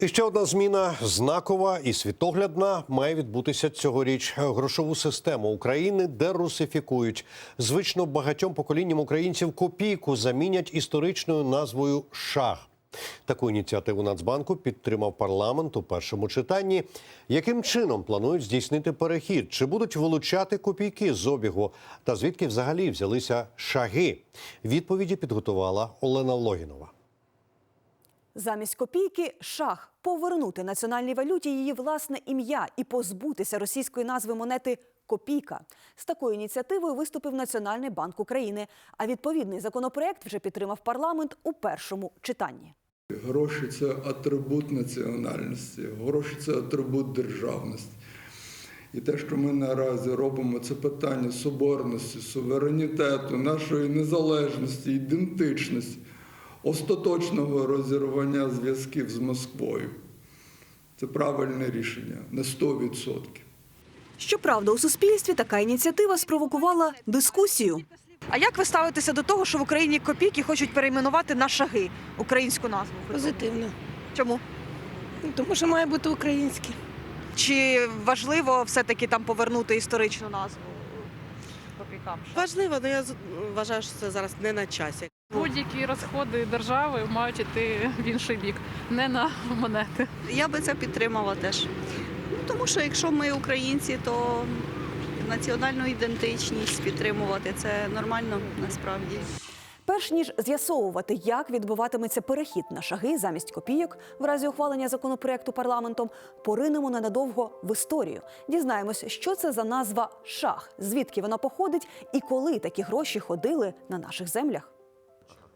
І ще одна зміна знакова і світоглядна має відбутися цьогоріч. Грошову систему України дерусифікують. Звично багатьом поколінням українців копійку замінять історичною назвою шах. Таку ініціативу Нацбанку підтримав парламент у першому читанні. Яким чином планують здійснити перехід? Чи будуть вилучати копійки з обігу? Та звідки взагалі взялися шаги? Відповіді підготувала Олена Логінова. Замість копійки шах повернути національній валюті її власне ім'я і позбутися російської назви монети копійка. З такою ініціативою виступив Національний банк України. А відповідний законопроект вже підтримав парламент у першому читанні. Гроші це атрибут національності, гроші це атрибут державності. І те, що ми наразі робимо, це питання соборності, суверенітету, нашої незалежності, ідентичності, остаточного розірвання зв'язків з Москвою. Це правильне рішення на 100%. Щоправда, у суспільстві така ініціатива спровокувала дискусію. А як ви ставитеся до того, що в Україні копійки хочуть перейменувати на шаги українську назву? Позитивно. Чому? Ну, Тому що має бути українське. Чи важливо все-таки там повернути історичну назву копійкам? Важливо, але я з- вважаю, що це зараз не на часі. Будь-які розходи держави мають йти в інший бік, не на монети. Я би це підтримала теж. Ну, тому що якщо ми українці, то національну ідентичність підтримувати це нормально насправді. Перш ніж з'ясовувати, як відбуватиметься перехід на шаги замість копійок в разі ухвалення законопроекту парламентом, поринемо ненадовго в історію. Дізнаємось, що це за назва шах, звідки вона походить і коли такі гроші ходили на наших землях.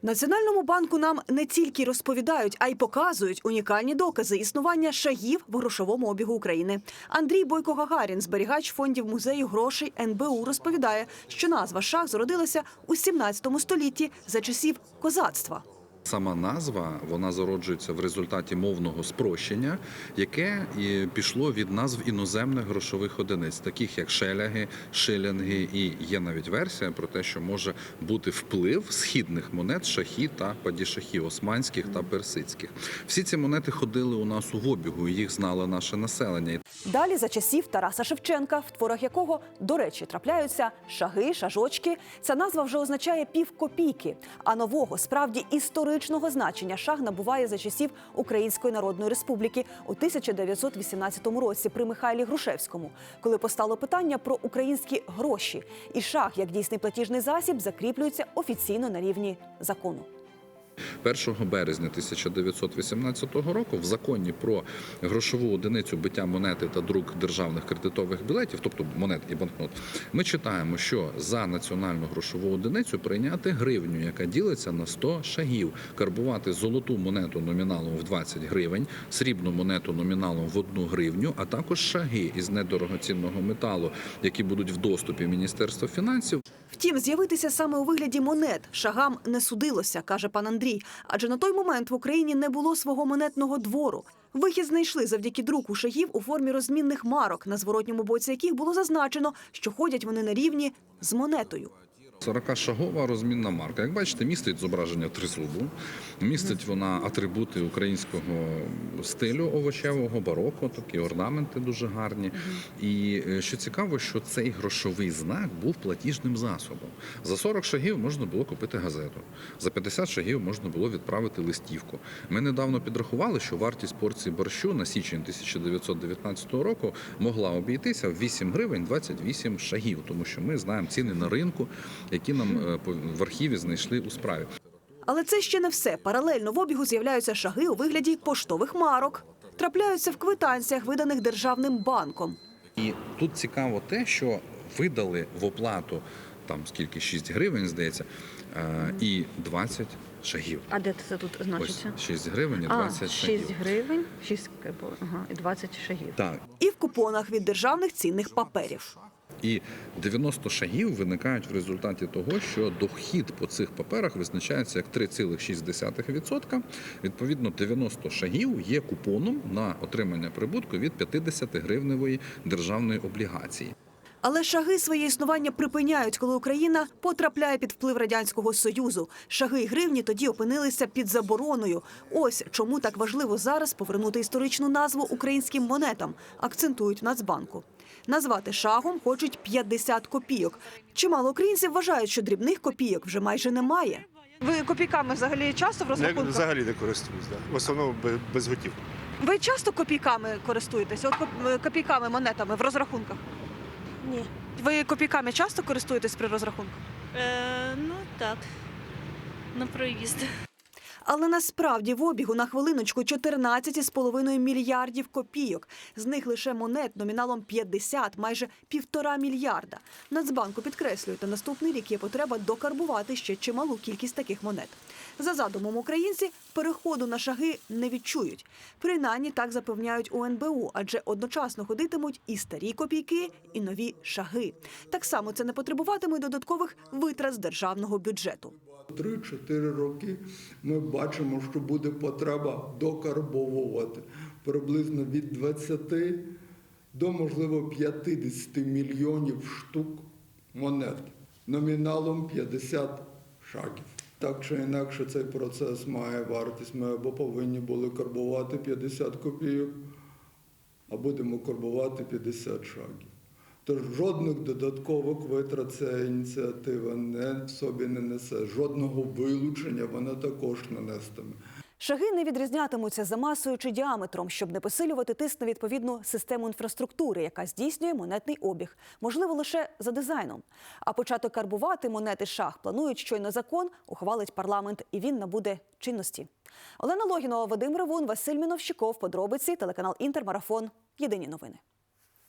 Національному банку нам не тільки розповідають, а й показують унікальні докази існування шагів в грошовому обігу України. Андрій Бойко Гагарін, зберігач фондів музею грошей НБУ, розповідає, що назва шах зародилася у 17 столітті за часів козацтва. Сама назва вона зароджується в результаті мовного спрощення, яке і пішло від назв іноземних грошових одиниць, таких як шеляги, шилянги, і є навіть версія про те, що може бути вплив східних монет шахі та падішахі, османських та персидських. Всі ці монети ходили у нас у обігу, їх знало наше населення. Далі за часів Тараса Шевченка, в творах якого, до речі, трапляються шаги, шажочки. Ця назва вже означає півкопійки. А нового, справді історичного значення шах набуває за часів Української Народної Республіки у 1918 році при Михайлі Грушевському, коли постало питання про українські гроші. І шах як дійсний платіжний засіб, закріплюється офіційно на рівні закону. 1 березня 1918 року в законі про грошову одиницю биття монети та друк державних кредитових білетів, тобто монет і банкнот, ми читаємо, що за національну грошову одиницю прийняти гривню, яка ділиться на 100 шагів, карбувати золоту монету номіналом в 20 гривень, срібну монету номіналом в 1 гривню, а також шаги із недорогоцінного металу, які будуть в доступі Міністерства фінансів. Втім, з'явитися саме у вигляді монет шагам не судилося, каже пан Андрій. Адже на той момент в Україні не було свого монетного двору. Вихід знайшли завдяки друку шагів у формі розмінних марок, на зворотньому боці яких було зазначено, що ходять вони на рівні з монетою. 40-шагова розмінна марка. Як бачите, містить зображення тризубу, містить вона атрибути українського стилю овочевого, бароко, такі орнаменти дуже гарні. І е, що цікаво, що цей грошовий знак був платіжним засобом. За 40 шагів можна було купити газету, за 50 шагів можна було відправити листівку. Ми недавно підрахували, що вартість порції борщу на січень 1919 року могла обійтися в 8 гривень 28 шагів, тому що ми знаємо ціни на ринку, які нам е, по- в архіві знайшли у справі. Але це ще не все. Паралельно в обігу з'являються шаги у вигляді поштових марок. Трапляються в квитанціях, виданих державним банком. І тут цікаво те, що видали в оплату там скільки 6 гривень, здається, е, і 20 шагів. А де це тут Ось значиться? 6 гривень і А, 20 шагів. 6 гривень, 6 ага, і 20 шагів. Так, І в купонах від державних цінних паперів. І 90 шагів виникають в результаті того, що дохід по цих паперах визначається як 3,6%. Відповідно, 90 шагів є купоном на отримання прибутку від 50 гривневої державної облігації. Але шаги своє існування припиняють, коли Україна потрапляє під вплив радянського союзу. Шаги і гривні тоді опинилися під забороною. Ось чому так важливо зараз повернути історичну назву українським монетам, акцентують в Нацбанку. Назвати шагом хочуть 50 копійок. Чимало українців вважають, що дрібних копійок вже майже немає. Ви копійками взагалі часто в Не, розрахунках? взагалі не користуюсь, да. в основному без, готівки. Ви часто копійками користуєтесь? От копійками, монетами в розрахунках? Ні. Ви копійками часто користуєтесь при розрахунку? Е, ну так, на проїзд. Але насправді в обігу на хвилиночку 14,5 мільярдів копійок. З них лише монет номіналом 50, майже півтора мільярда. Нацбанку підкреслюють, на наступний рік є потреба докарбувати ще чималу кількість таких монет. За задумом українці переходу на шаги не відчують. Принаймні так запевняють у НБУ, адже одночасно ходитимуть і старі копійки, і нові шаги. Так само це не потребуватиме додаткових витрат з державного бюджету. 3-4 роки ми бачимо, що буде потреба докарбовувати приблизно від 20 до, можливо, 50 мільйонів штук монет номіналом 50 шагів. Так чи інакше цей процес має вартість. Ми або повинні були карбувати 50 копійок, а будемо карбувати 50 шагів. Тож жодних додаткових витрат ця ініціатива не в собі не несе. Жодного вилучення вона також не нестиме. Шаги не відрізнятимуться за масою чи діаметром, щоб не посилювати тиск на відповідну систему інфраструктури, яка здійснює монетний обіг, можливо, лише за дизайном. А почати карбувати монети шаг планують, щойно закон ухвалить парламент, і він набуде чинності. Олена Логінова, Вадим Ревун, Василь Міновщиков. Подробиці телеканал Інтермарафон. Єдині новини.